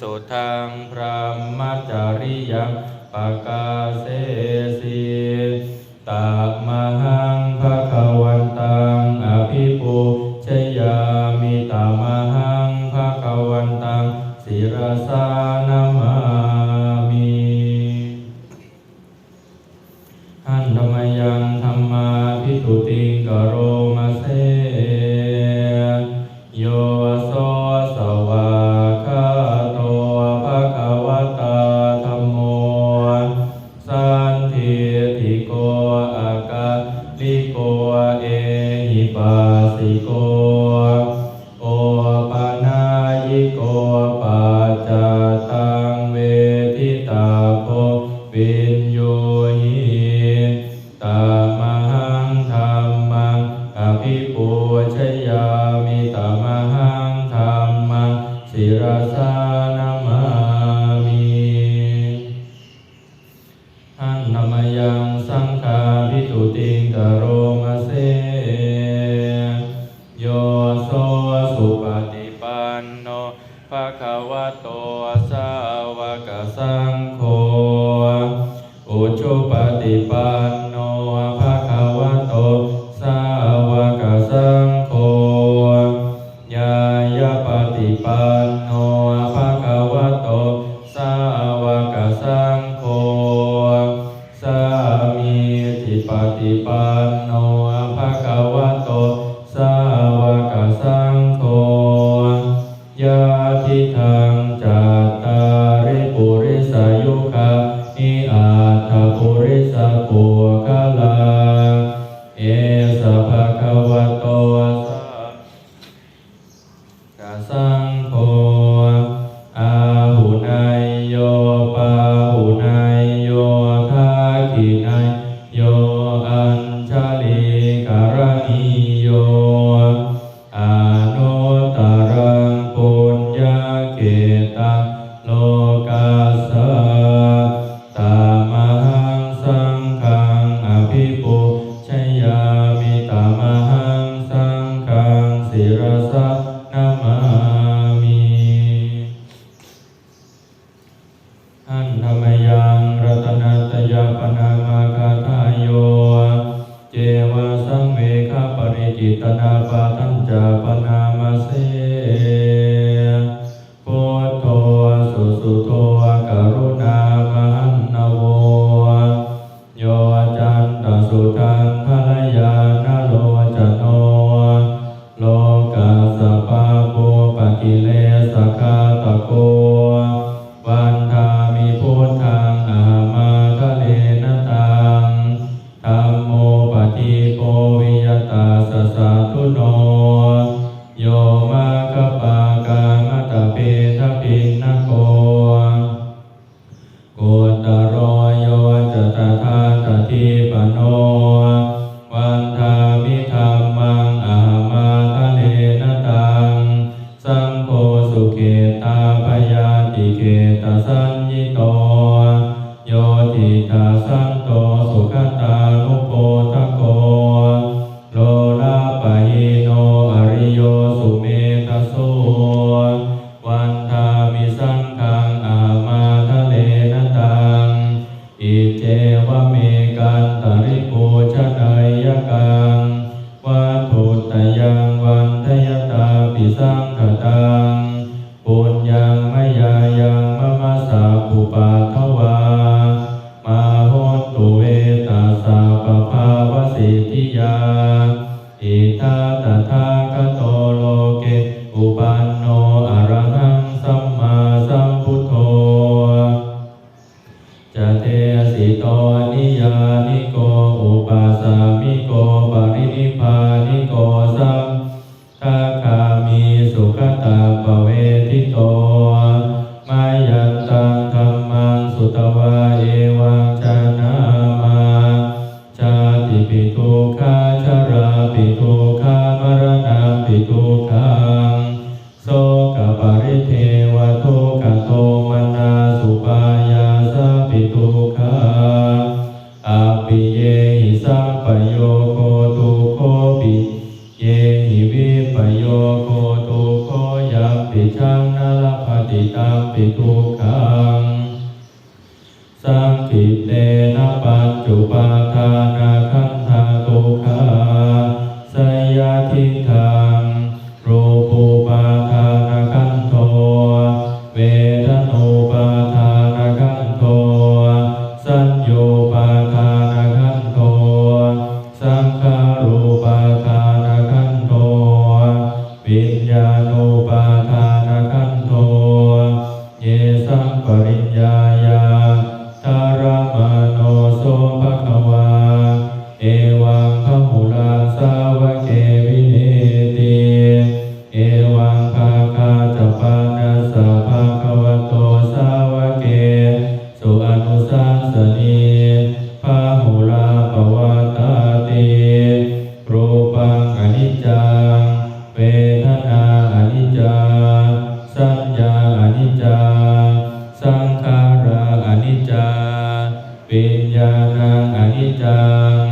สุทังพระมัจจริยังปะกาเสสีตามหังพระเา อากาลิโกเอหิปัสสิโก ภะคะวะโตสาวกสังโฆ อุชุปฏิปัน อุปันโน ปิญญาณังอนิจจัง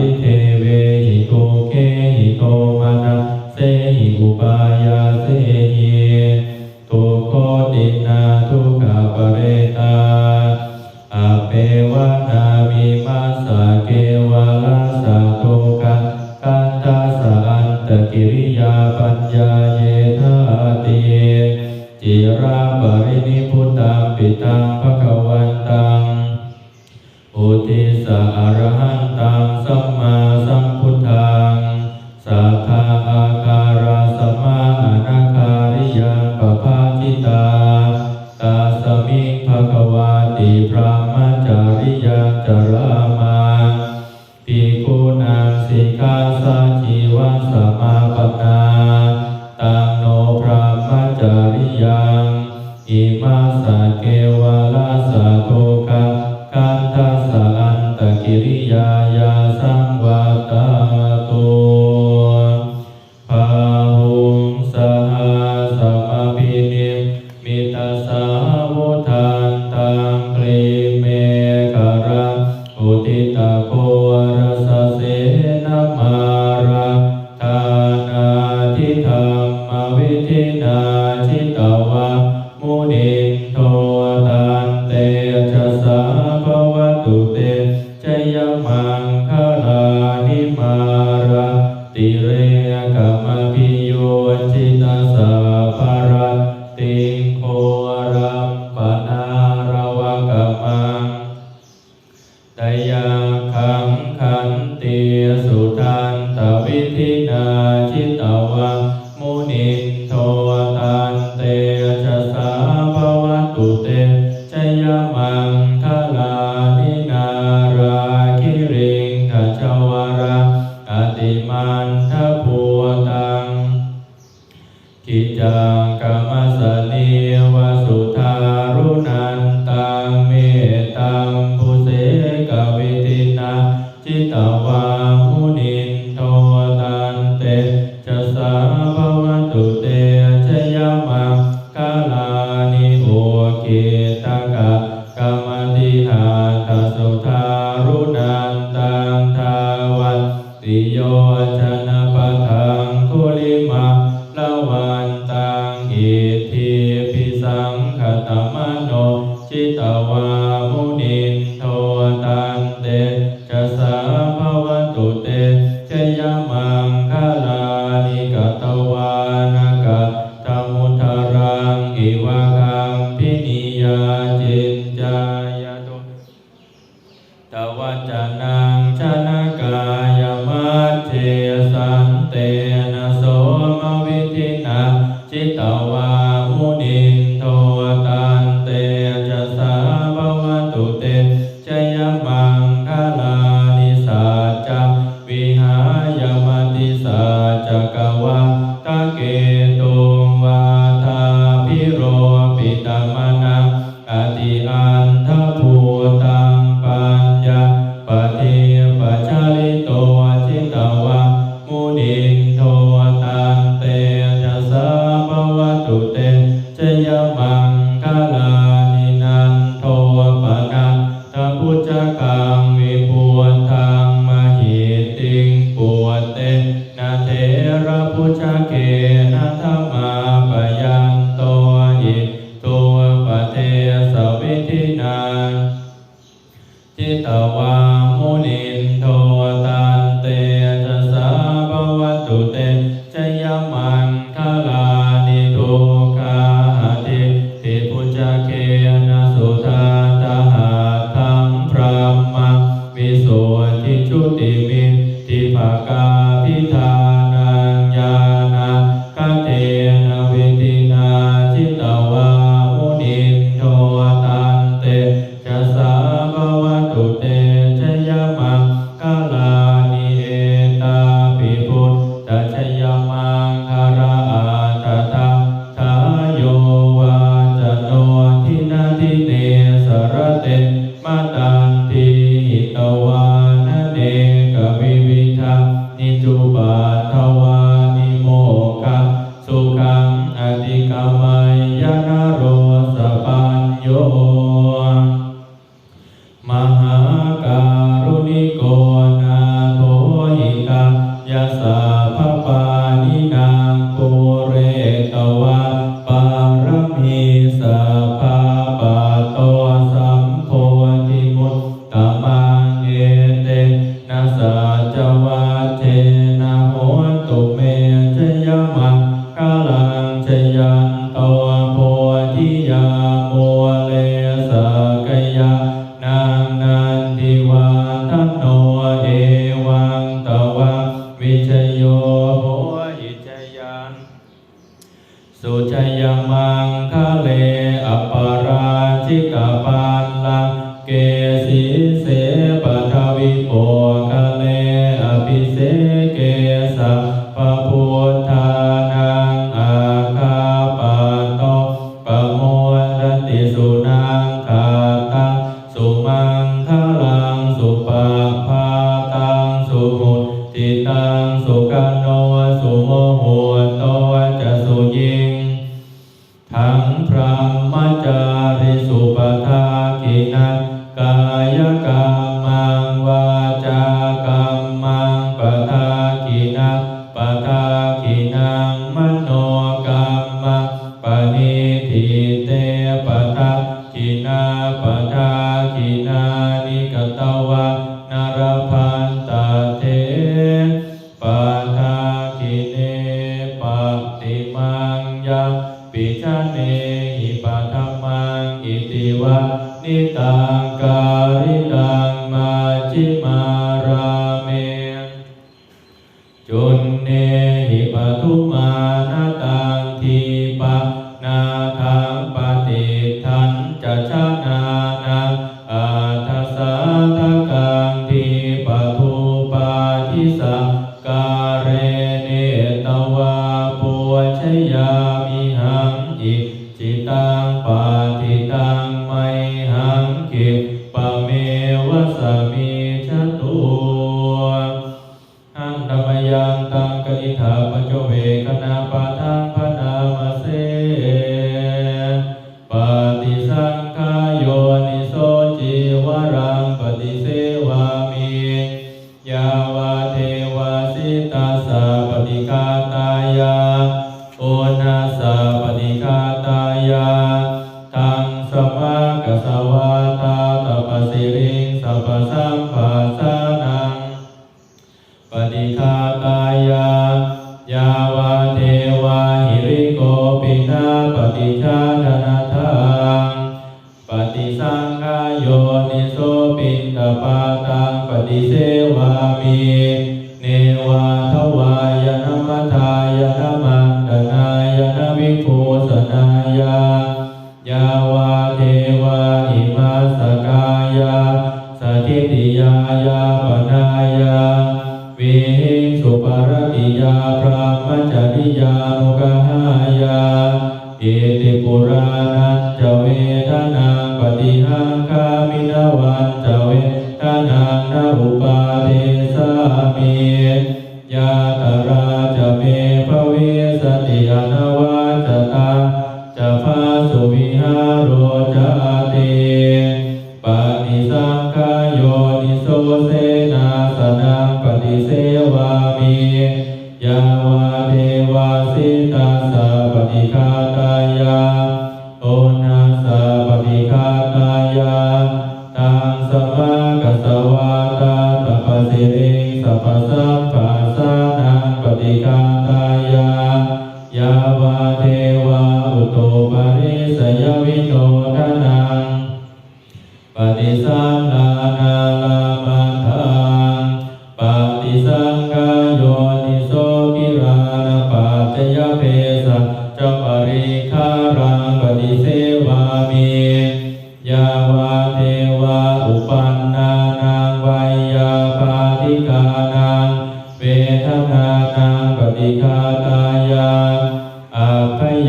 avete ปิทินาจิตตวังมนี นังชนะกาย จุปัทว yeah. ติมังยาปิชาเนหิปัธมังอิติวะนิตังการิ กปะเมวะสมีชะตุอังธรรมยังตังกนิธาปโจเวคณาปา Sanaya. ริ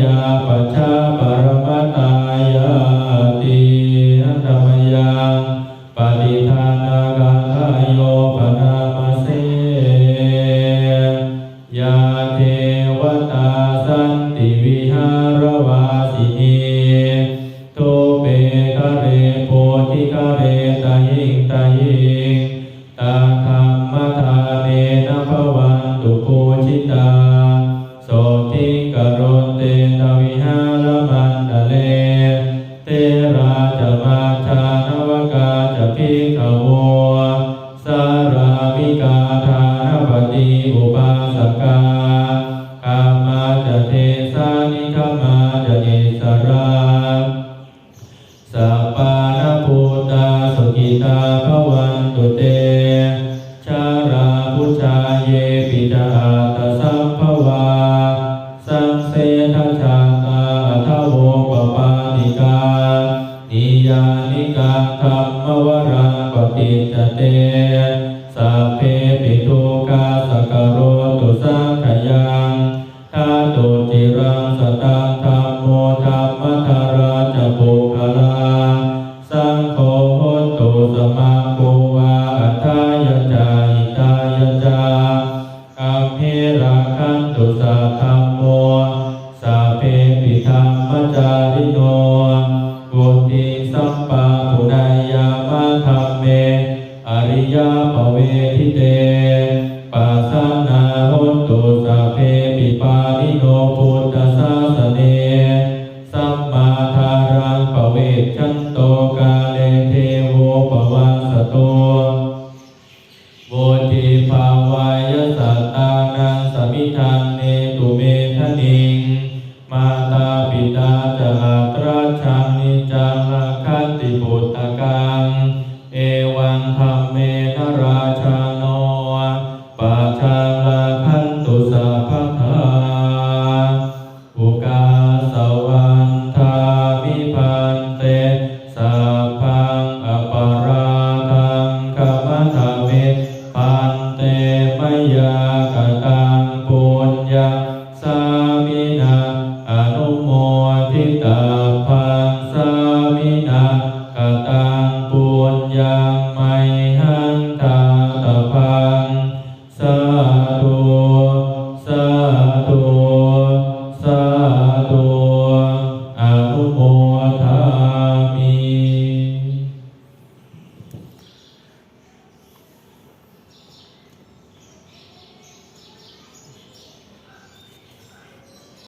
ยาปัจจา จ